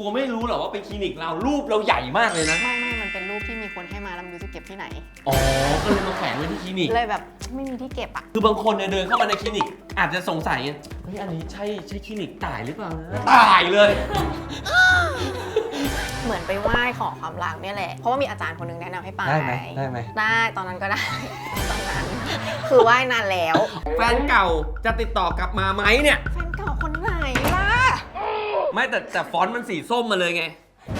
กลัวไม่รู้หรอว่าเป็นคลินิกเรารูปเราใหญ่มากเลยนะ ไม่ไม่มันเป็นรูปที่มีคนให้มาแล้วไม่รู้จะเก็บที่ไหน อ๋อ ก็เลยมาแขวนไว้ที่คลินิก เลยแบบไม่มีที่เก็บอะ คือบางคนเนี่ยเดินเข้ามาในคลินิก อาจจะสงสัยไงเฮ้ยอันนี้ใช่ใช่คลินิกตายหรือเปล่านะตายเลย เหมือนไปไหว้ขอความรักเนี่ยแหละ เพราะว่ามีอาจารย์คนหนึงแนะนำให้ไปได้ไหมได้ไหม ได้ตอนนั้นก็ได้ ตอนนั้น คือไหว้นานแล้ว แฟนเก่าจะติดต่อ กลับมาไหมเนี่ย แฟนเก่าคนไหนล่ะ ไม่แต่แต่ฟอนต์มันสีส้มมาเลยไง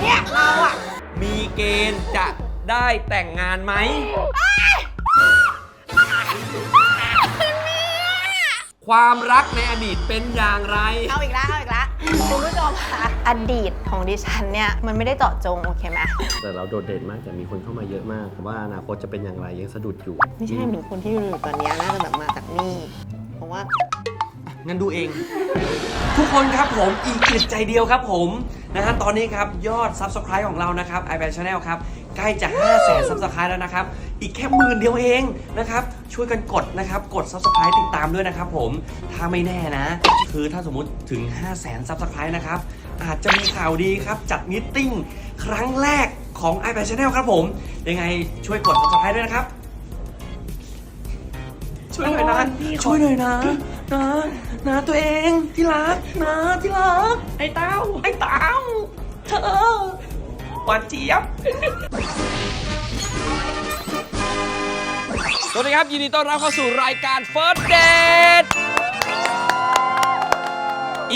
เนี่ยเราอะมีเกณฑ์จะได้แต่งงานไหม ความรักในอดีตเป็นอย่างไร เอาอีกแล้วเอาอีกแล้วคุณผู้ชมคะอดีตของดิฉันเนี่ยมันไม่ได้เจาะจงโอเคไหมแต่เราโดดเด่นมากแต่มีคนเข้ามาเยอะมากผมว่าอนาคตจะเป็นอย่างไรยังสะดุดอยู่ ไม่ใช่เหมือนคนที่อยู่ตอนเนี้ยน่าจะแบบมาจากนี่ เพราะว่า งั้นดูเอง ทุกคนครับผมอีกอึดใจเดียวครับผมนะฮะตอนนี้ครับยอด Subscribe ของเรานะครับ i p a d Channel ครับใกล้จะ 5 0 0 0 0 0 Subscribe แล้วนะครับ อีกแค่หมื่นเดียวเองนะครับ ช่วยกันกดนะครับ กด Subscribe ติดตามด้วยนะครับผมถ้าไม่แน่นะ คือถ้าสมมุติถึง 5 0 0 0 0 0 Subscribe นะครับ อาจจะมีข่าวดีครับ จัดมิทติ้งครั้งแรกของ i p a d Channel ครับผม ยังไงช่วยกด Subscribe ด้วยนะครับ ช่วยหน่อยนะ ช่วยหน่อยนะ นะ นะตัวเองที่รัก นะที่รัก ไอ้เต้าไอ้เต้าเธอหวานเจี๊ยบสวัสดีครับ ยินดีต้อนรับเข้าสู่รายการ First Date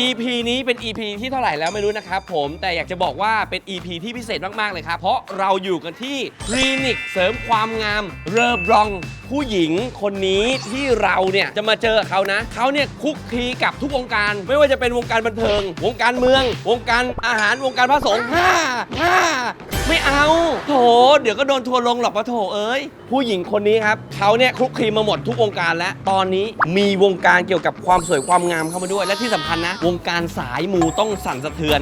EP นี้เป็น EP ที่เท่าไหร่แล้วไม่รู้นะครับผมแต่อยากจะบอกว่าเป็น EP ที่พิเศษมาก ๆ เลยครับ เพราะเราอยู่กันที่คลินิกเสริมความงามเรอบรอง ผู้หญิงคนนี้ที่เราเนี่ยจะมาเจอเขานะ เขาเนี่ยคุกคีกับทุกวงการ ไม่ว่าจะเป็นวงการบันเทิง วงการเมือง วงการอาหารวงการพระสงฆ์ห้าห้าไม่เอาโถเดี๋ยวก็โดนทัวร์ลงหรอกปะโถเอ้ยผู้หญิงคนนี้ครับเขาเนี่ยคลุกคลีมาหมดทุกวงการแล้ว ตอนนี้มีวงการเกี่ยวกับความสวยความงามเข้ามาด้วย และที่สำคัญนะ วงการสายมูต้องสั่นสะเทือน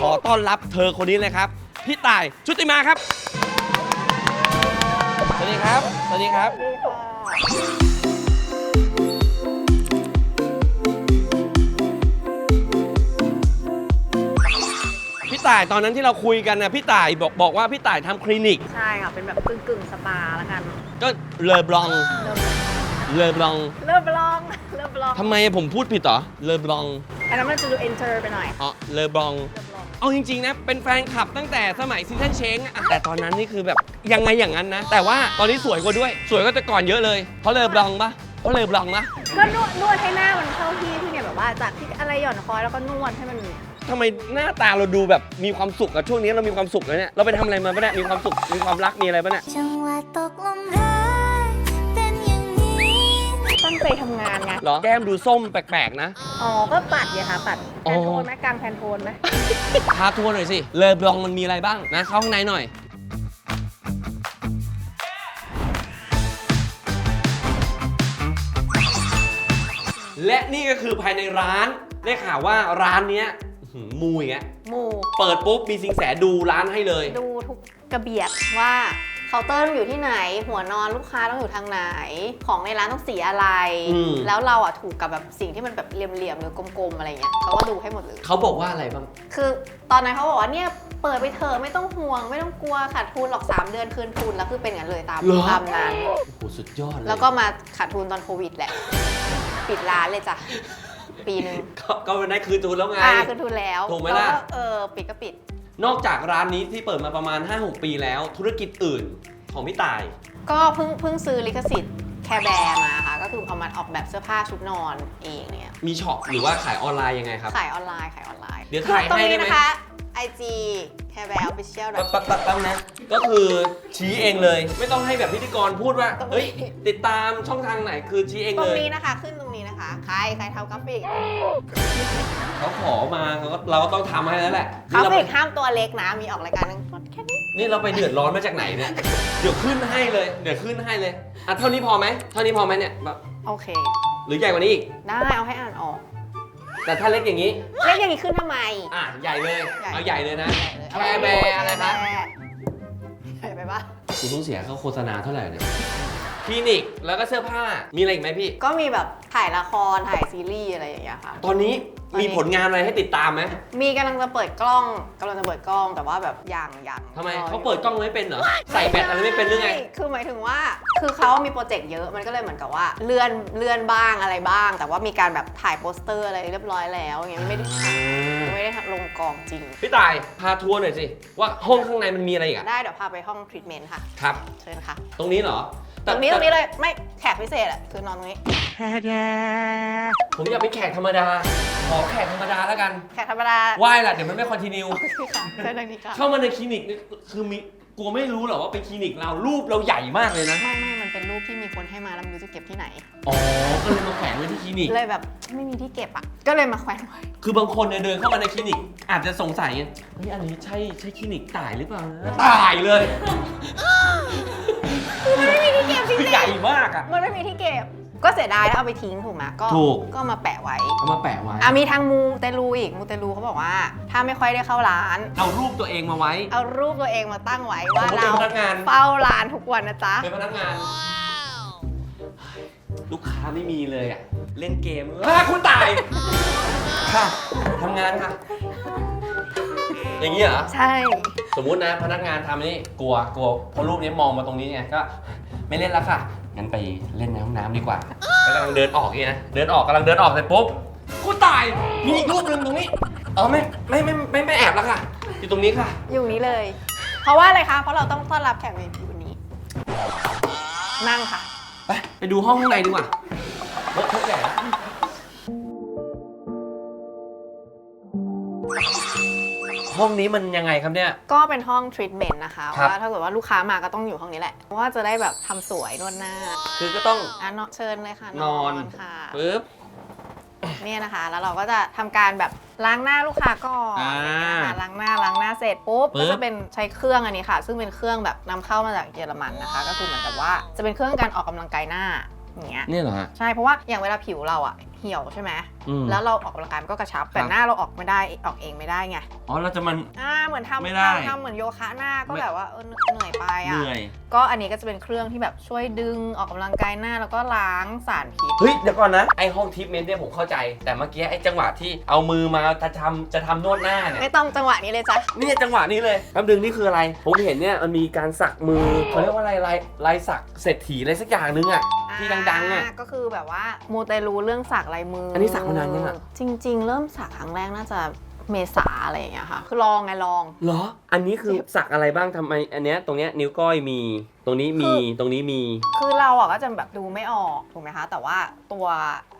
ขอต้อนรับเธอคนนี้เลยครับ พี่ต่ายชุติมาครับ ดีครับ สวัสดีครับ พี่ต่ายตอนนั้นที่เราคุยกันนะพี่ต่ายบอกบอกว่าพี่ต่ายทำคลินิก ใช่ค่ะ เป็นแบบกึ่งกึ่งๆสปาแล้วกัน ก็เลอบลองเริ่มเลอบลองเริ่มลอง เริ่มลอง ทำไมผมพูดผิดเหรอ เลอบลอง อันนั้นมันจะดู enter ไปหน่อย อ๋อ เลอบลอง เริ่มลอง เอาจริงๆนะ เป็นแฟนคลับตั้งแต่สมัยซีซันเชงอะแต่ตอนนั้นนี่คือแบบยังไงอย่างนั้นนะ แต่ว่าตอนนี้สวยกว่าด้วย สวยก็จะก่อนเยอะเลย เพราะเลอบลองปะเพราะเลอบลองปะก็นวดนวดให้หน้ามันเข้าที่ที่เนี่ยแบบว่าจากที่อะไรหย่อนคอยแล้วก็นวดให้มันทำไมหน้าตาเราดูแบบมีความสุขอะช่วงนี้เรามีความสุขเลยเนี่ย เราไปทำอะไรมาปะเนี่ย มีความสุข มีความรัก มีอะไรปะเนี่ย จังหวะตกลมรักเป็นอย่างนี้ ตั้งใจทำงานไง เหรอแก้มดูส้มแปลกๆนะ อ๋อ ก็ปัดไงคะปัดอ๋แพอนโทนไหมกลางแพนโทนไหมพาทัวร์หน่อยสิ เลอบลองมันมีอะไรบ้างนะ เข้าข้างในหน่อย และนี่ก็คือภายในร้าน ได้ข่าวว่าร้านเนี้ยอื้อหือมูอย่างเงี้ยหมู เปิดปุ๊บมีสิงแสดูร้านให้เลย ดูทุกกระเบียดว่า เคาน์เตอร์ต้องอยู่ที่ไหน หัวนอนลูกค้าต้องอยู่ทางไหน ของในร้านต้องสีอะไร อืม แล้วเราอะถูกกับแบบสิ่งที่มันแบบเหลี่ยมๆหรือกลมๆอะไรเงี้ยเขาก็ดูให้หมดเลย เขาบอกว่าอะไรบ้าง คือตอนนั้นเขาบอกว่าเนี่ยเปิดไปเถอะไม่ต้องห่วง ไม่ต้องกลัวขาดทุนหรอก 3 เดือนคืนทุนแล้วคือเป็นอย่างนั้นเลยตามเหรอ ตามนั้น โอ้โหสุดยอดเลยแล้วก็มาขาดทุนตอนโควิดแหละ ปิดร้านเลยจ้ะ ปีหนึ่งก็ก็มันได้คืนทุนแล้วไง อ่าคืนทุนแล้วถูกไหมล่ะก็เออปิดก็ปิด นอกจากร้านนี้ที่เปิดมาประมาณ 5-6 ปีแล้ว ธุรกิจอื่นของพี่ต่าย ก็เพิ่งเพิ่งซื้อลิขสิทธิ์แคร์แบร์มาค่ะ ก็คือเอามาออกแบบเสื้อผ้าชุดนอนเองเนี่ยมีช็อปหรือว่าขายออนไลน์ยังไงครับ ขายออนไลน์ขายออนไลน์เดี๋ยวถ่ายตรงให้ได้นี้ไหม นะคะ IG แคร์แบร์ official แป๊บแป๊บแป๊บแป๊บนะ ก็คือชี้เองเลย ไม่ต้องให้แบบพิธีกรพูดว่า เฮ้ย ติดตามช่องทางไหนคือชี้เองตรเลงย นี้นะคะขึ้นตรง นี้นะคะ ใครใครทำกราฟิก เขาขอมาเราก็เราก็ต้องทำให้แล้วแหละกรานี่เราฟิไปกห้ามตัวเล็กนะ มีออกรายการนึงแค่นี้นี่เราไปเดือดร้อนมาจากไหนเนี่ยเดี๋ยวขึ้นให้เลยเดี๋ยวขึ้นให้เลยอะเท่านี้พอไหมเท่านี้พอไหมเนี่ยแบบโอเค หรือใหญ่กว่านี้อีกได้เอาให้อ่านออก แต่ถ้าเล็กอย่างนี้ เล็กอย่างนี้ขึ้นทำไม อะใหญ่เลย ใหญ่ เอาใหญ่เลยนะเอาแคร์แบร์อะไรครับใหญ่ไปปะคุณต้องเสียเขาโฆษณาเท่าไหร่เนี่ย คลินิกแล้วก็เสื้อผ้ามีอะไรอีกไหมพี่ ก็มีแบบถ่ายละครถ่ายซีรีส์อะไรอย่างเงี้ยค่ะตอนนี้ตอนนี้มีผลงานอะไรให้ติดตามไหมมีกำลังจะเปิดกล้องกำลังจะเปิดกล้องแต่ว่าแบบยังยังทำไมรอเขาเปิดกล้องไม่เป็นเหรอใส่แบตอะไรไม่เป็นหรือไงใช่คือหมายถึงว่า คือเขามีโปรเจกต์เยอะมันก็เลยเหมือนกับว่าเลื่อนเลื่อนบ้างอะไรบ้าง แต่ว่ามีการแบบถ่ายโปสเตอร์อะไรเรียบร้อยแล้วอย่างเงี้ยไม่ได้ไม่ได้ลงกองจริง พี่ตายพาทัวร์หน่อยสิว่าห้องข้างในมันมีอะไรอีกอะได้เดี๋ยวพาไปห้องทรีทเมนต์ค่ะ ครับ เชิญค่ะ ตรงนี้เหรอ ตรงนี้ตรงนี้เลยไม่แขกพิเศษอะคือนอนตรงนี้ ผมอยากเป็นแขกธรรมดา ขอแขกธรรมดาแล้วกันแขกธรรมดาไหว้ล่ะ เดี๋ยวมันไม่คอนติเนียโอเคค่ะเชิญทางนี้ค่ะเข้ามาในคลินิกนี่คือมีกลัวไม่รู้เหรอว่าเป็นคลินิกเรารูปเราใหญ่มากเลยนะ ไม่ไม่มันเป็นรูปที่มีคนให้มาแล้วไม่รู้จะเก็บที่ไหน อ๋อ ก็เลยมาแขวนไว้ที่คลินิก เลยแบบไม่มีที่เก็บอะก็เลยมาแขวนไว้คือบางคนเนี่ยเดินเข้ามาในคลินิก อาจจะสงสัยไงเฮ้ยอันนี้ใช่ใช่คลินิกตายหรือเปล่านะตายเลย คือมันไม่มีที่เก็บจริงคือใหญ่มากอะ ๆมันไม่มีที่เก็บ ก็เสียดายถ้าเอาไปทิ้งถูกไหมก็ถูก ก็มาแปะไว้เอามาแปะไว้ อะมีทางมูเตลูอีกมูเตลูเขาบอกว่า ถ้าไม่ค่อยได้เข้าร้าน เอารูปตัวเองมาไว้ เอารูปตัวเองมาตั้งไว้ว่าสมมุติเป็เรานพนักงาน เฝ้าร้านทุกวันนะจ๊ะ เป็นพนักงาน ลูกค้าไม่มีเลยอะเล่นเกมอะคุณตาย ค่ะทำงานค่ะ อย่างนี้เหรอ ใช่ สมมุตินะพนักงานทำนี่กลัวกลัวเพราะรูปนี้มองมาตรงนี้ไงก็ไม่เล่นแล้วค่ะงั้นไปเล่นในห้องน้ำดีกว่าแล้วกำลังเดินออกอย่างนี้นะเดินออกกำลังเดินออกเสร็จปุ๊บกูตายมีอีกรูปหนึงตรงนี้เออไม่ไม่ไม่ไม่ไม่แอบแล้วค่ะ อยู่ตรงนี้ค่ะ อยู่นี้เลย เพราะว่าอะไรคะ เพราะเราต้องต้อนรับแขก VIP วันนี้ นั่งค่ะ ไปไปดูห้องข้างในดีกว่าเลอะเทอะแหละ ห้องนี้มันยังไงครับเนี่ย ก็เป็นห้องทรีทเมนต์นะคะครับ ว่าถ้าเกิดว่าลูกค้ามาก็ต้องอยู่ห้องนี้แหละ เพราะว่าจะได้แบบทำสวยนวดหน้าคือก็ต้อง อะเนาะเชิญเลยค่ะนอน ค่ะปึ๊บ เนี่ยนะคะ แล้วเราก็จะทำการแบบล้างหน้าลูกค้าก่อนอ่านะคะล้างหน้าล้างหน้าเสร็จปุ๊บปึ๊ก็บ จะเป็นใช้เครื่องอันนี้ค่ะ ซึ่งเป็นเครื่องแบบนำเข้ามาจากเยอรมันนะคะ ก็คือเหมือนกับว่าจะเป็นเครื่องการออกกำลังกายหน้าอย่างเงี้ยเนี่ยเหรอฮะ ใช่เพราะว่าอย่างเวลาผิวเราอะเหี่ยวใช่ไหมอืม แล้วเราออกกำลังกายมันก็กระชับ แต่ครับ หน้าเราออกไม่ได้ออกเองไม่ได้ไงอ๋อเราจะมัน อ่าเหมือนทำไม่ได้ ทำทำเหมือนโยคะหน้าก็ไม่แบบว่าเออเหนื่อยไปเหอะนื่อย ก็อันนี้ก็จะเป็นเครื่องที่แบบช่วยดึงออกกำลังกายหน้าแล้วก็ล้างสารพิษ เฮ้ยเดี๋ยวก่อนนะ ไอห้องทิปเมนต์เนี่ยผมเข้าใจ แต่เมื่อกี้ไอจังหวะที่เอามือมาจะทำจะทำนวดหน้าเนี่ย ไม่ต้องจังหวะนี้เลยจ้ะเนี่ยจังหวะนี้เลยแป๊บนึงนี่คืออะไร ผมเห็นเนี่ยมันมีการสักมือเขาเรียกว่าอะไรลายลายสักเศรษฐีอะไรสักอย่างนึงอะที่ดังๆอะก็คือแบบว่ามูเตลูเรื่องสักลายมืออัอันนี้สักมานานยังอะ จริง ๆ เริ่มสักครั้งแรกน่าจะเมษาอะไรอย่างเงี้ยค่ะ คือลองไงลอง เหรอ อันนี้คือสักอะไรบ้างทำไม อันเนี้ยตรงเนี้ยนิ้วก้อยมีตรงนี้มีคือตรงนี้มี คือเราอะก็จะแบบดูไม่ออกถูกไหมคะ แต่ว่าตัว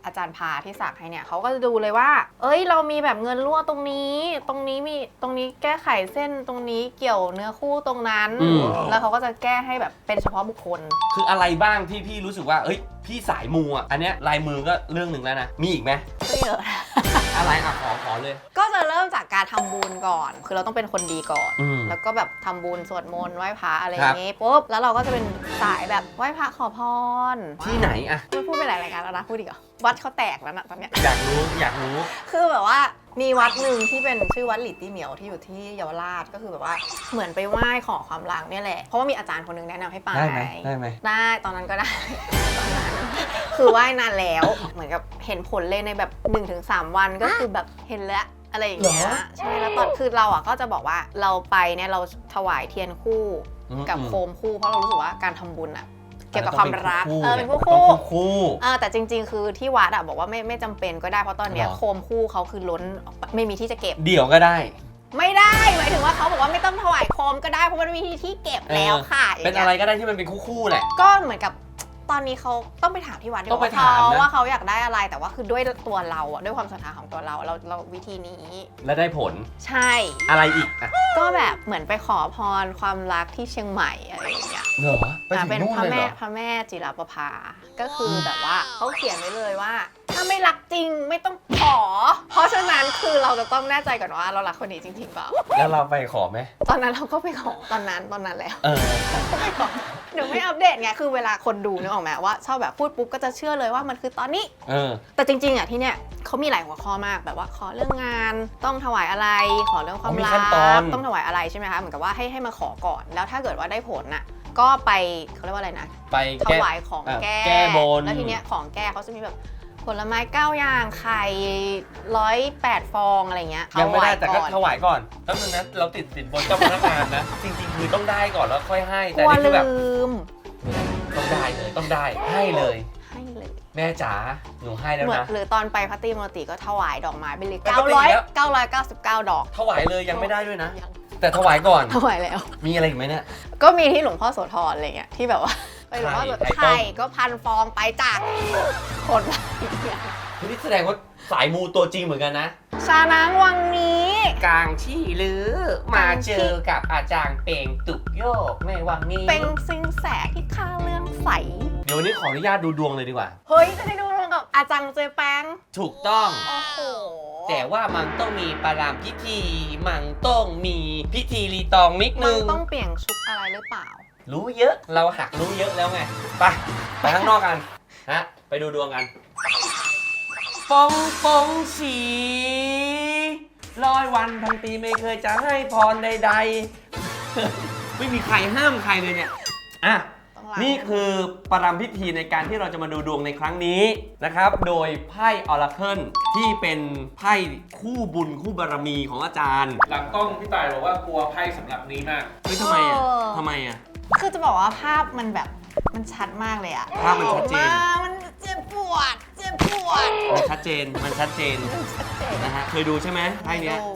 อาจารย์พาที่สักให้เนี่ยเขาก็จะดูเลยว่า เอ้ย เรามีแบบเงินรั่วตรงนี้ ตรงนี้มีตรงนี้แก้ไขเส้นตรงนี้เกี่ยวเนื้อคู่ตรงนั้น อืม แล้วเขาก็จะแก้ให้แบบเป็นเฉพาะบุคคล คืออะไรบ้างที่พี่รู้สึกว่า เอ้ย พี่สายมูอะ อันเนี้ยลายมือก็เรื่องหนึ่งแล้วนะ มีอีกไหมก็เยอะอะไรอะขอขอเลย ก็จะเริ่มจากการทำบุญก่อน คือเราต้องเป็นคนดีก่อน อืมแล้วก็แบบทำบุญสวดมนต์ไหว้พระอะไรอครัย่าบงงี้ปุ๊บ แล้วเราก็จะเป็นสายแบบไหว้พระขอพรที่ไหนอะไม่พูดไปหลายรายการแล้วนะพูดอีกเหรอวัดเขาแตกแล้วนะตอนเนี้ยอยากรู้อยากรู้ คือแบบว่ามีวัดหนึ่งที่เป็นชื่อวัดหลิตตี้เหมียวที่อยู่ที่เยาวราชก็คือแบบว่าเหมือนไปไหว้ขอความรักเนี่ยแหละเพราะว่ามีอาจารย์คนหนึงแนะนำให้ไปได้ไหมได้ไหม ได้ตอนนั้นก็ได้ ตอนนั้นคือไหว้นานแล้วเหมือนกับเห็นผลเลยในแบบ 1-3 วันก็คือแบบเห็นแล้วอะไรอย่างเงี้ยเหรอ ใช่แล้วตอนคือเราอะก็จะบอกว่าเราไปเนี่ยเราถวายเทียนคู่อืม กับอืมโคมคู่เพราะเรารู้สึกว่าการทำบุญอะเกี่ยวกับความรักต้งเออเป็นคู่ต้องคู่คู่เออแต่จริง ๆ คือที่วัดอะบอกว่าไม่ไม่จำเป็นก็ได้เพราะตอนเนี้ยหรอโคมคู่เขาคือล้นออกไปไม่มีที่จะเก็บ เดี่ยวก็ได้ ไม่ได้หมายถึงว่าเขาบอกว่าไม่ต้องถวายโคมก็ได้เพราะมันมีที่เก็บแล้วค่ะเป็นย่างอะไรงี้ยก็ได้ที่มันเป็นคู่ๆแหละก็เหมือนกับ ตอนนี้เขาต้องไปถามที่วัดดีกต้องไปว่าถามเขานะว่าเขาอยากได้อะไรแต่ว่าคือด้วยตัวเราอะด้วยความศรัทธาของตัวเราเราเราวิธีนี้ แล้วได้ผลใช่ อะไรอีกอะก็แบบเหมือนไปขอพรความรักที่เชียงใหม่อะไรอย่างเงี้ยเหรอไปอ่าถึงเป็นนู่นพระเลยเหแม่รอ พระแม่จิรประภา ก็คืออแบบว่าเขาเขียนไว้เลยว่า ถ้าไม่รักจริงไม่ต้องขอ เพราะฉะนั้นคือเราจะต้องแน่ใจก่อนว่าเรารักคนนี้จริงๆเปล่าแล้วเราไปขอไหมตอนนั้นเราก็ไปขอตอนนั้นตอนนั้นแล้ว เออไม่ขอ เดี๋ยวไม่อัปเดตไงคือเวลาคนดูนึกออกไหมว่าชอบแบบพูดปุ๊บก็จะเชื่อเลยว่ามันคือตอนนี้ เออ แต่จริง ๆอะที่เนี่ยเขามีหลายหัวข้อมากแบบว่าขอเรื่องงานต้องถวายอะไร ขอเรื่องความอ๋อมีรัขั้นตอนกต้องถวายอะไรใช่ไหมคะเหมือนกับว่าให้ให้มาขอก่อนแล้วถ้าเกิดว่าได้ผลน่ะก็ไปเขาเรียกว่าอะไรนะ ไปถแก้ วายของอะแก้แก้บน แล้วทีเนี้ยของแก้เขาจะมีแบบ ผลไม้เก้าอย่างไข่ร้อยแปดฟองอะไรเงี้ยยังไม่ได้แต่ก็อนถวายก่อนแล้วนึงนะเราติดสินบนเจ้าพนักงานนะ จริง ๆ คือต้องได้ก่อนแล้วค่อยให้ กแต่ลัวนี่คือแบบลืม ต้องได้เลยต้องได้ให้เลย ให้เลยแม่จ๋าหนูให้แล้วเหมือนนะ หรือตอนไปพัตติมรติก็ถวายดอกไม้ไปเลยปกติแล้ว 900 999 ดอกถวายเลยยังไม่ได้ด้วยนะ ยังแต่ถวายก่อนถวายแล้ว มีอะไรอีกไหมเนี่ย ก็มีที่หลวงพ่อโสธรอะไรเงี้ยที่แบบว่าไปหลวงพ่อโสธรไข่ต้ม ไข่ก็พันฟองไปจ้ะคนละอย่าง นี่แสดงว่าสายมูตัวจริงเหมือนกันนะ ชานางวังนี้ กลางชี่ลือ มาเจอกับอาจารย์เปงตุกโยกในวังนี้ เป็นสิงแสที่ค่าเรื่องใส เดี๋ยววันนี้ขออนุญาตดูดวงเลยดีกว่า เฮ้ย จะได้ดูตรงกับอาจังเจแปงถูกต้อง โอ้โห แต่ว่ามันต้องมีประรามพิธี มันต้องมีพิธีรีตองนิดมันึนง ต้องเปลี่ยนชุดอะไรหรือเปล่า รู้เยอะ เราหักรู้เยอะแล้วไง ไป ไปข้างนอกกัน ฮะ ไปดูดวงกัน ฟงฟงสีร้อยวันพันปีไม่เคยจะให้พรใด ๆ ไม่มีใครห้ามใครเลยเนี่ยอะต้องล้าง นี่คือประรำพิธีในการที่เราจะมาดูดวงในครั้งนี้นะครับ โดยไพ่ออราเคิลที่เป็นไพ่คู่บุญคู่บารมีของอาจารย์หลังกล้องพี่ตายบอกว่ากลัวไพ่สำหรับนี้มาก เฮ้ยทำไมอะทำไมอะ คือจะบอกว่าภาพมันแบบ มันชัดมากเลยอะภาพมันชัดเจน มามันเจ็บปวด เจ็บปวดมันชัดเจน มันชัดเจนชัดเจนนะฮะ เคยดูใช่ไหมไพ่เนี้ย โอ้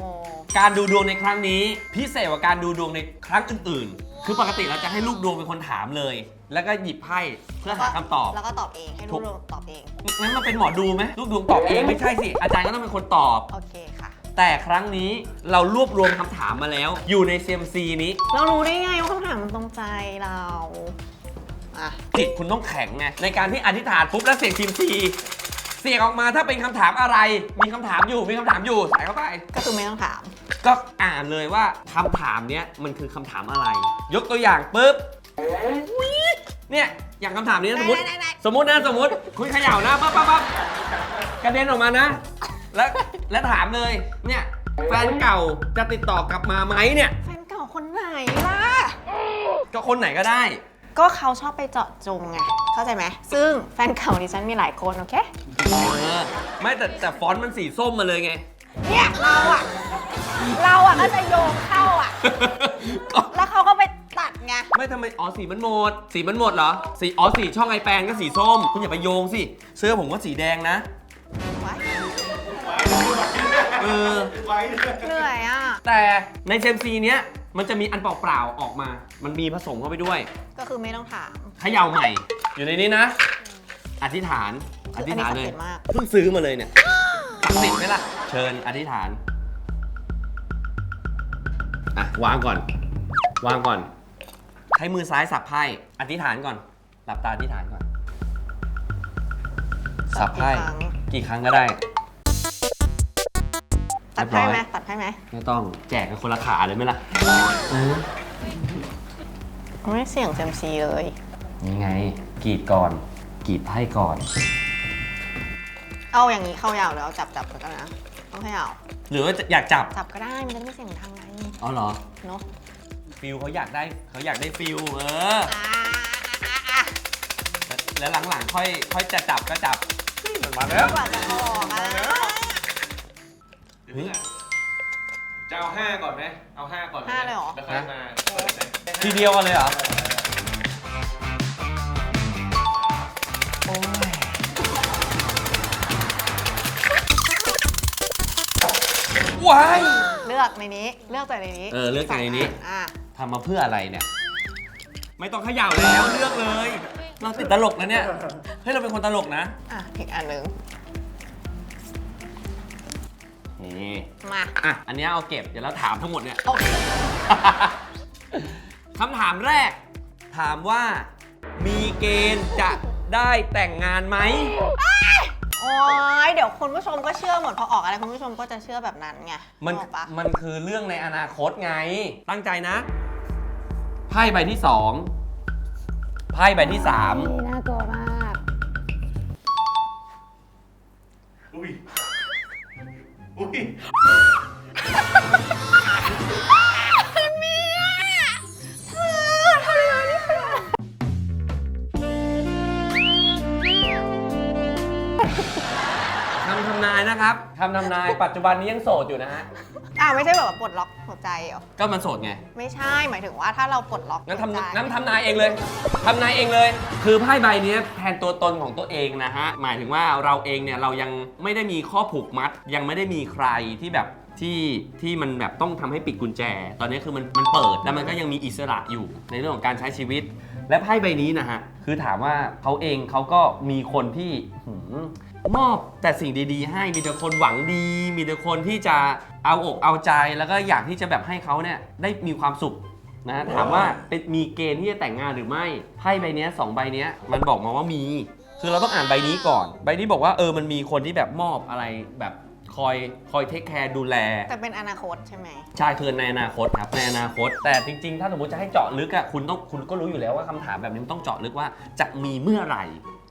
การดูดวงในครั้งนี้ พิเศษกว่าการดูดวงในครั้งอื่นๆ คือปกติเราจะให้ลูกดวงเป็นคนถามเลย แล้วก็หยิบไพ่เพื่อหาคำตอบ แล้วก็ตอบเอง ให้ถูลูกกตอบเอง งั้นมันเป็นหมอดูไหมลูกดวงตอบเองไม่ใช่สิ อาจารย์ก็ต้องเป็นคนตอบ โอเคค่ะ แต่ครั้งนี้เรารวบรวมคำถามมาแล้ว อยู่ใน CMC นี้ เรารู้ได้ไงว่าคำถามมันตรงใจเรา อะ จิตคุณต้องแข็งไงในการที่อธิษฐานปุ๊บแล้วเสียง CMC เสียงออกมาถ้าเป็นคำถามอะไร มีคำถามอยู่มีคำถามอยู่ใส่เข้าไป ก็คือไม่ต้องถาม ก็อ่านเลยว่าคำถามเนี้ยมันคือคำถามอะไร ยกตัวอย่างปุ๊บเนี่ยอย่างคำถามนี้นะสมมติได้ได้ได้ สมมตินะสมมติคุณเขย่านะปั๊บปั๊บปั๊บกระเด็นออกมานะ แล้วแล้วถามเลย เนี่ยแฟนเก่าจะติดต่อกลับมาไหมเนี่ย แฟนเก่าคนไหนล่ะ ก็คนไหนก็ได้ ก็เขาชอบไปเจาะจงไง เข้าใจไหม ซึ่งแฟนเก่าดิฉันมีหลายคน โอเค เออไม่แต่แต่ฟอนต์มันสีส้มมาเลยไง เนี่ยเราอะเราอะก็จะโยงเข้าอะก็แล้วเขาก็ไปตัดไง ไม่ทำไมอ๋อสีมันหมด สีมันหมดเหรอ สีอ๋อสีช่องไอแปนก็สีส้ม คุณอย่าไปโยงสิ เสื้อผมก็สีแดงนะ เออ เหนื่อยอะแต่ในเซมซีเนี้ย มันจะมีอันเปล่าๆออกมา มันมีผสมเข้าไปด้วยก็คือไม่ต้องถามเขย่าใหม่ อยู่ในนี้นะ อธิษฐาน อธิษฐานเลยอันนี้ศักดิ์สิทธิ์มาก เพิ่งซื้อมาเลยเนี่ยศักดิ์สิทธิ์ไหมล่ะ เชิญอธิษฐาน อะ วางก่อน วางก่อน ใช้มือซ้ายสับไพ่ อธิษฐานก่อน หลับตาอธิษฐานก่อน สับไพ่กี่ครั้งก็ได้ ตัดให้ไหมเรียบร้อยตัดให้ไหมไม่ต้องแจกกันคนละขาเลยไหมล่ะไม่เสี่ยงเซมซีเลยนี่ไงกรีดก่อนกรีดไพ่ก่อน เอาอย่างนี้เข้ายาวแล้วจับจับก็ได้นะต้องให้เอาหรือว่าจะอยากจับจับก็ได้มันจะได้ไม่เสี่ยงทางไงอ๋อเหรอเนาะฟิลเขาอยากได้เขาอยากได้ฟิลเอออ่าอะอะแล้วหลังๆค่อยค่อยจะจับก็จับมันมาแล้วกว่าจะออกอะ เฮ้ยจะเอาห้าก่อนไหมเอาห้าก่อนห้าเลยเหรอ แล้วค่อยมาเปิดไหมทีเดียวกันเลยเหรอโอ้ยว้าย เลือกในนี้ เลือกแต่ในนี้เออเลือกแต่ในนี้ อะทำมาเพื่ออะไรเนี่ย ไม่ต้องเขย่าแล้วเลือกเลย เราติดตลกนะเนี่ย เฮ้ย เราเป็นคนตลกนะ อะอีกอันหนึ่ง นี่มาอะอันเนี้ยเอาเก็บเดี๋ยวเราถามทั้งหมดเนี่ย โอเคคำถามแรก ถามว่า มีเกณฑ์จะได้แต่งงานไหมโอ้ยเดี๋ยวคุณผู้ชมก็เชื่อหมดพอออกอะไรคุณผู้ชมก็จะเชื่อแบบนั้นไงมันนึกออกปะมันคือเรื่องในอนาคตไง ตั้งใจนะไพ่ใบที่สองไพ่ใบที่สามน่ากลัวมาก อุ้ย อุ้ย ทำทำนายปัจจุบันนี้ยังโสดอยู่นะฮะ อ่าไม่ใช่แบบว่าปลดล็อกหัวใจเหรอ ก็มันโสดไง ไม่ใช่หมายถึงว่าถ้าเราปลดล็อกงั้นหัวใจทำงั้นทำนายเองเลยทำนายเองเลย คือไพ่ใบเนี้ยแทนตัวตนของตัวเองนะฮะ หมายถึงว่าเราเองเนี่ยเรายังไม่ได้มีข้อผูกมัด ยังไม่ได้มีใครที่แบบที่ที่มันแบบต้องทำให้ปิดกุญแจ ตอนนี้คือมันมันเปิดแล้วมันก็ยังมีอิสระอยู่ในเรื่องของการใช้ชีวิต และไพ่ใบนี้นะฮะ คือถามว่าเขาเองเขาก็มีคนที่หืม มอบแต่สิ่งดีๆ ให้มีแต่คนหวังดี มีแต่คนที่จะเอาอกเอาใจแล้วก็อยากที่จะแบบให้เขาเนี่ยได้มีความสุขนะถามว่าเป็นมีเกณฑ์ที่จะแต่งงานหรือไม่ไพ่ใบเนี้ยสองใบเนี้ยมันบอกมาว่ามี คือเราต้องอ่านใบนี้ก่อน ใบนี้บอกว่าเออมันมีคนที่แบบมอบอะไรแบบ คอยคอยเทคแคร์ดูแล แต่เป็นอนาคตใช่ไหม ใช่คือในอนาคตครับในอนาคต แต่จริง ๆ ถ้าสมมติจะให้เจาะลึกอะคุณต้องคุณก็รู้อยู่แล้วว่าคำถามแบบนี้มันต้องเจาะลึกว่าจะมีเมื่อไหร่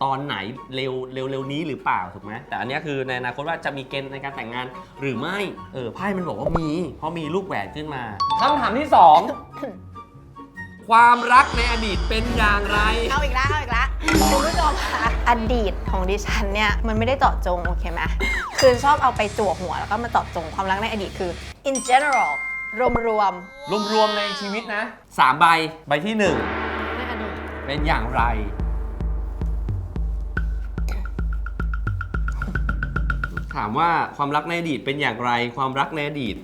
ตอนไหนเร็วเร็วเร็วนี้หรือเปล่าถูกไหมแต่อันเนี้ยคือในอนาคตว่าจะมีเกณฑ์ในการแต่งงานหรือไม่เออไพ่มันบอกว่ามีเพราะมีลูกแหวนขึ้นมาคำถามที่สอง ความรักในอดีตเป็นอย่างไร เอาอีกแล้วเอาอีกแล้วคุณผู้ชมคะอดีตของดิฉันเนี่ยมันไม่ได้เจาะจงโอเคไหมคือชอบเอาไปจั่วหัวแล้วก็มาเจาะจงความรักในอดีตคือ in general รวมรวมรวมๆในชีวิตนะสามใบ ใบที่หนึ่งๆในอดีตเป็นอย่างไร ถามว่าความรักในอดีตเป็นอย่างไร ความรักในอดีต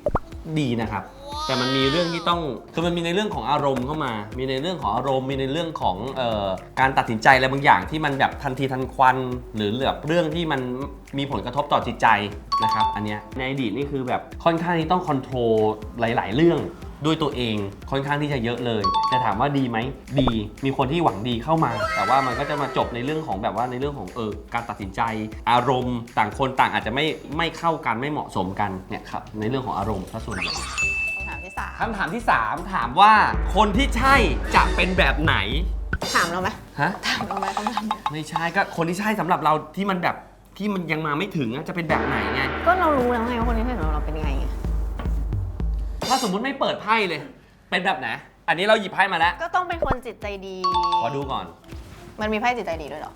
ดีนะครับ แต่มันมีเรื่องที่ต้องคือมันมีในเรื่องของอารมณ์เข้ามา มีในเรื่องของอารมณ์ มีในเรื่องของเออการตัดสินใจอะไรบางอย่างที่มันแบบทันทีทันควัน หรือแบบเรื่องที่มันมีผลกระทบต่อจิตใจนะครับ อันเนี้ยในอดีตนี่คือแบบค่อนข้างที่ต้องคอนโทรลหลาย ๆ เรื่องด้วยตัวเองค่อนข้างที่จะเยอะเลยแต่ถามว่าดีไหมดีมีคนที่หวังดีเข้ามา แต่ว่ามันก็จะมาจบในเรื่องของแบบว่าในเรื่องของเออการตัดสินใจ อารมณ์ต่างคนต่างอาจจะไม่ไม่เข้ากันไม่เหมาะสมกันเนี่ยครับในเรื่องของอารมณ์ซะส่วนใหญ่คำถามที่ สามคำถามที่ 3 ถามว่าคนที่ใช่จะเป็นแบบไหน ถามเราไหมฮะ ถามเราไหมคำถามไม่ใช่ก็คนที่ใช่สำหรับเราที่มันแบบที่มันยังมาไม่ถึงอะจะเป็นแบบไหนไง ก็เรารู้แล้วไงว่าคนที่เห็นเราเราเป็นยังไงไงถ้าสมมุติไม่เปิดไพ่เลย เป็นแบบไหน อันนี้เราหยิบไพ่มาแล้ว ก็ต้องเป็นคนจิตใจดี ขอดูก่อน มันมีไพ่จิตใจดีด้วยเหรอ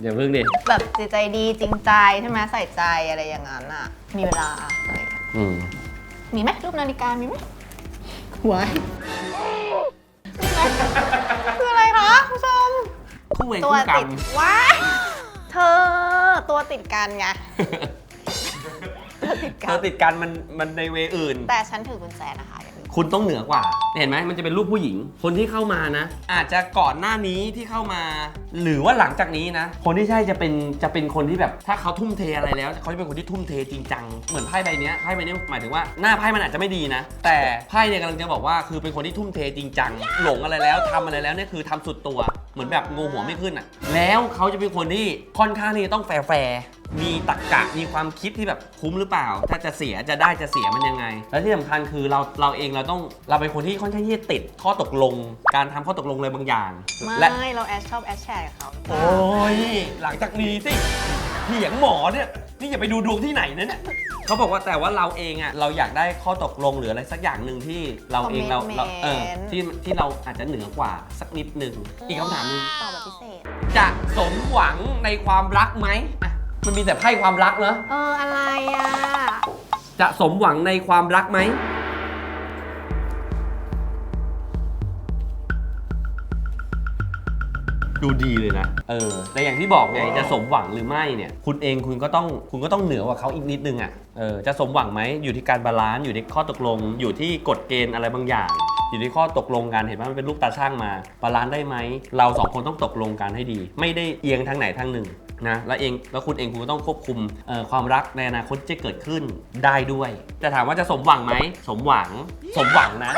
เดี๋ยวเพิ่งดิแบบจิตใจดีจริงใจใช่ไหมใส่ใจอะไรอย่างนั้นอะ มีเวลาอะไรอย่างเงี้ยอืมมีไหมรูปนาฬิกามีไหม หัวคืออะไรคะผู้ชม คู่เวรตัวคู่กรรติมดว้ายเธอตัวติดกันไง ตัวติดเธกัอนติดกันมันมันในเวอื่น แต่ฉันถือกุญแจนะคะอย่างนี้ คุณต้องเหนือกว่า เห็นไหมมันจะเป็นรูปผู้หญิง คนที่เข้ามานะ อาจจะก่อนหน้านี้ที่เข้ามา หรือว่าหลังจากนี้นะ คนที่ใช่จะเป็นจะเป็นคนที่แบบ ถ้าเขาทุ่มเทอะไรแล้วเขาจะเป็นคนที่ทุ่มเทจริงจังเหมือนไพ่ใบเนี้ยไพ่ใบเนี้ยหมายถึงว่าหน้าไพ่มันอาจจะไม่ดีนะ แต่ไพ่เนี่ยกำลังจะบอกว่าคือเป็นคนที่ทุ่มเทจริงจังหลงอะไรแล้วทำอะไรแล้วเนี่ยคือทำสุดตัว เหมือนแบบงูหัวไม่ขึ้นอะ แล้วเขาจะเป็นคนที่ค่อนข้างที่จะต้องแฟร์ มีตรรกะมีความคิดที่แบบคุ้มหรือเปล่า ถ้าจะเสียจะได้จะเสียมันยังไง และที่สำคัญคือเราเราเองเราต้องเราเป็นคนที่ค่อนข้างที่จะติดข้อตกลง การทำข้อตกลงอะไรบางอย่างและไม่ เราแอชชอบแอชแชร์กับเขาโอ้ยหลังจากนี้สิเถียงหมอเนี่ยนี่อย่าไปดูดวงที่ไหนนะเนี่ยเขาบอกว่าแต่ว่าเราเองอะเราอยากได้ข้อตกลงหรืออะไรสักอย่างหนึ่งที่เราเองเราเราเออที่ที่เราอาจจะเหนือกว่าสักนิดหนึ่งอีกคำถามหนึง ตอบแบบพิเศษ จะสมหวังในความรักไหมอะ มันมีแต่ไพ่ความรักเนอะเอออะไรอะ จะสมหวังในความรักไหม ดูดีเลยนะ เออ แต่อย่างที่บอกไงจะสมหวังหรือไม่เนี่ย คุณเองคุณก็ต้องคุณก็ต้องเหนือกว่าเขาอีกนิดนึงอะ เออ จะสมหวังไหมอยู่ที่การบาลานซ์อยู่ที่ข้อตกลง อยู่ที่กฎเกณฑ์อะไรบางอย่าง อยู่ที่ข้อตกลงกันเห็นไหมมันเป็นรูปตาช่างมา บาลานซ์ได้ไหม เราสองคนต้องตกลงกันให้ดี ไม่ได้เอียงทางไหนทางหนึ่ง นะแล้วเองแล้วคุณเองคุณก็ต้องควบคุมเอ่อความรักในอนาคตที่จะเกิดขึ้นได้ด้วย แต่ถามว่าจะสมหวังไหมสมหวังสมหวังนะ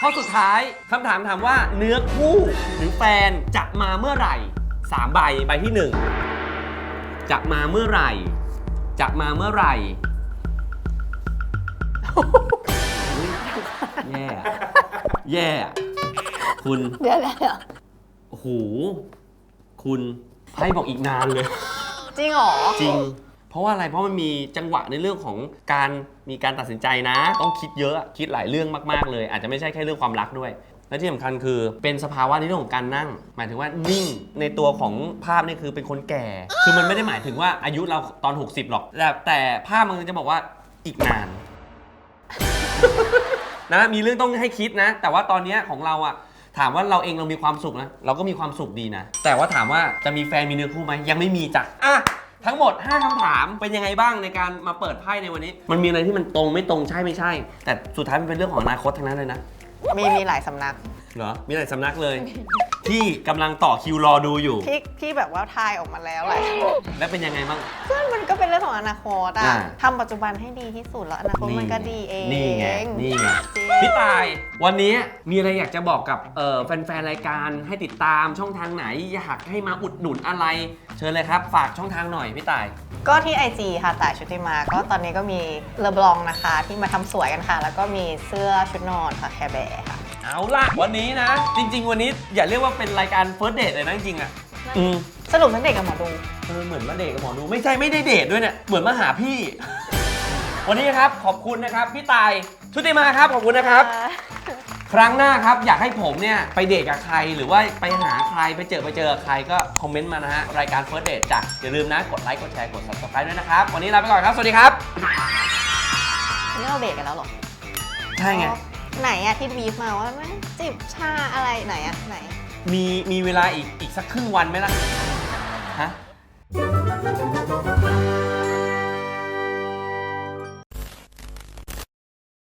ข้อสุดท้ายคำถามถามว่าเนื้อคู่หรือแฟนจะมาเมื่อไหร่สามใบใบที่หนึ่งจะมาเมื่อไหร่ จะมาเมื่อไหร่อุ๊ยแย่อะแย่อะคุณเดี๋ยวเดี๋ยวโอ้โหคุณ ไพ่บอกอีกนานเลย จริงเหรอ จริง เพราะว่าอะไรเพราะมันมีจังหวะในเรื่องของการมีการตัดสินใจนะ ต้องคิดเยอะคิดหลายเรื่องมากๆเลย อาจจะไม่ใช่แค่เรื่องความรักด้วย และที่สำคัญคือเป็นสภาวะในเรื่องของการนั่ง หมายถึงว่านิ่งในตัวของภาพนี่คือเป็นคนแก่ คือมันไม่ได้หมายถึงว่าอายุเราตอน 60 หรอก แต่แต่ภาพมันจะบอกว่าอีกนาน นะมีเรื่องต้องให้คิดนะ แต่ว่าตอนเนี้ยของเราอะ ถามว่าเราเองเรามีความสุขนะ เราก็มีความสุขดีนะ แต่ว่าถามว่าจะมีแฟนมีเนื้อคู่ไหมยังไม่มีจ้ะอะทั้งหมด 5คำถามเป็นยังไงบ้างในการมาเปิดไพ่ในวันนี้ มันมีอะไรที่มันตรงไม่ตรงใช่ไม่ใช่ แต่สุดท้ายมันเป็นเรื่องของอนาคตทั้งนั้นเลยนะ มีมีหลายสำนัก เหรอ มีหลายสำนักเลย ที่กำลังต่อคิวรอดูอยู่ ที่ที่แบบว่าทายออกมาแล้วหลายคนและเป็นยังไงบ้าง ซึ่งมันก็เป็นเรื่องของอนาคตอะอ่า ทำปัจจุบันให้ดีที่สุดแล้วอนาคตมันก็ดีเองนี่ไงนี่ไงจริง พี่ตาย วันนี้มีอะไรอยากจะบอกกับเอ่อแฟนๆรายการให้ติดตามช่องทางไหน อยากให้มาอุดหนุนอะไร เชิญเลยครับ ฝากช่องทางหน่อยพี่ตาย ก็ที่ IG ค่ะต่ายชุติมา ก็ตอนนี้ก็มีเลอบลองนะคะที่มาทำสวยกันค่ะ แล้วก็มีเสื้อชุดนอนค่ะแคร์แบร์ค่ะ เอาล่ะ วันนี้นะ จริง ๆ วันนี้อย่าเรียกว่าเป็นรายการเฟิร์สเดทเลยนะจริงๆอะอืมสรุปทั้งเด็กกับหมอดู เออเหมือนมาเดทกับหมอดูไม่ใช่ไม่ได้เดทด้วยเนี่ยเหมือนมาหาพี่ วันนี้ครับขอบคุณนะครับพี่ตายชุติมาครับขอบคุณนะครับ ครั้งหน้าครับอยากให้ผมเนี่ยไปเดทกับใครหรือว่าไปหาใครไปเจอไปเจอกับใครก็คอมเมนต์มานะฮะรายการ First Date จ้ะอย่าลืมนะกดไลค์กดแชร์กด subscribe ด้วยนะครับ วันนี้ลาไปก่อนครับ สวัสดีครับ นี่เราเดทกันแล้วเหรอ ใช่ไง ไหนอะที่บีฟมาว่ามันจิบชาอะไรไหนอะไหน มีมีเวลาอีกอีกสักครึ่งวันไหมล่ะ ฮะ